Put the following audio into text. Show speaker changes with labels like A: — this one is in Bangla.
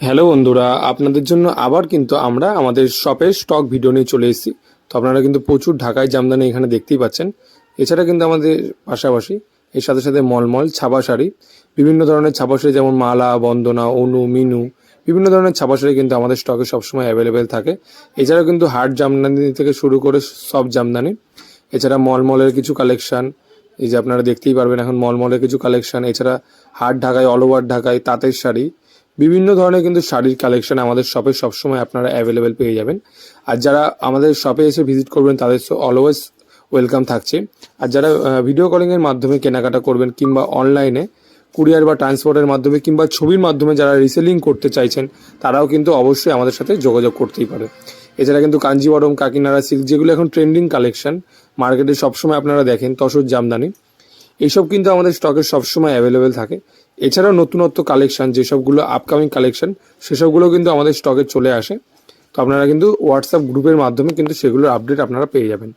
A: হ্যালো বন্ধুরা, আপনাদের জন্য আবার কিন্তু আমরা আমাদের শপের স্টক ভিডিও নিয়ে চলে এসেছি। তো আপনারা কিন্তু প্রচুর ঢাকায় জামদানি এখানে দেখতেই পাচ্ছেন। এছাড়া কিন্তু আমাদের পাশাপাশি এর সাথে সাথে মলমল ছাপা শাড়ি, বিভিন্ন ধরনের ছাপা শাড়ি যেমন মালা, বন্দনা, অনু, মিনু, বিভিন্ন ধরনের ছাপা শাড়ি কিন্তু আমাদের স্টকে সবসময় অ্যাভেলেবেল থাকে। এছাড়াও কিন্তু হাট জামদানি থেকে শুরু করে সব জামদানি, এছাড়া মলমলের কিছু কালেকশান এই যে আপনারা দেখতেই পারবেন এখন মলমলের কিছু কালেকশান এছাড়া হাট ঢাকায় অল ওভার ঢাকায় তাঁতের শাড়ি বিভিন্ন ধরনের কিন্তু শাড়ির কালেকশন আমাদের শপে সবসময় আপনারা অ্যাভেলেবেল পেয়ে যাবেন। আর যারা আমাদের শপে এসে ভিজিট করবেন, তাদের অলওয়েজ ওয়েলকাম থাকছে। আর যারা ভিডিও কলিংয়ের মাধ্যমে কেনাকাটা করবেন কিংবা অনলাইনে কুরিয়ার বা ট্রান্সপোর্টের মাধ্যমে কিংবা ছবির মাধ্যমে যারা রিসেলিং করতে চাইছেন, তারাও কিন্তু অবশ্যই আমাদের সাথে যোগাযোগ করতেই পারে। এছাড়া কিন্তু কাঞ্জিবরম, কাকিনাড়া সিল্ক যেগুলো এখন ট্রেন্ডিং কালেকশন মার্কেটে সবসময় আপনারা দেখেন, তসর জামদানি এইসব কিন্তু আমাদের স্টকে সবসময় অ্যাভেলেবেল থাকে। এছাড়াও নতুনত্ব কালেকশন যেসবগুলো আপকামিং কালেকশন সেসবগুলো কিন্তু আমাদের স্টকে চলে আসে। তো আপনারা কিন্তু হোয়াটসঅ্যাপ গ্রুপের মাধ্যমে কিন্তু সেগুলোর আপডেট আপনারা পেয়ে যাবেন।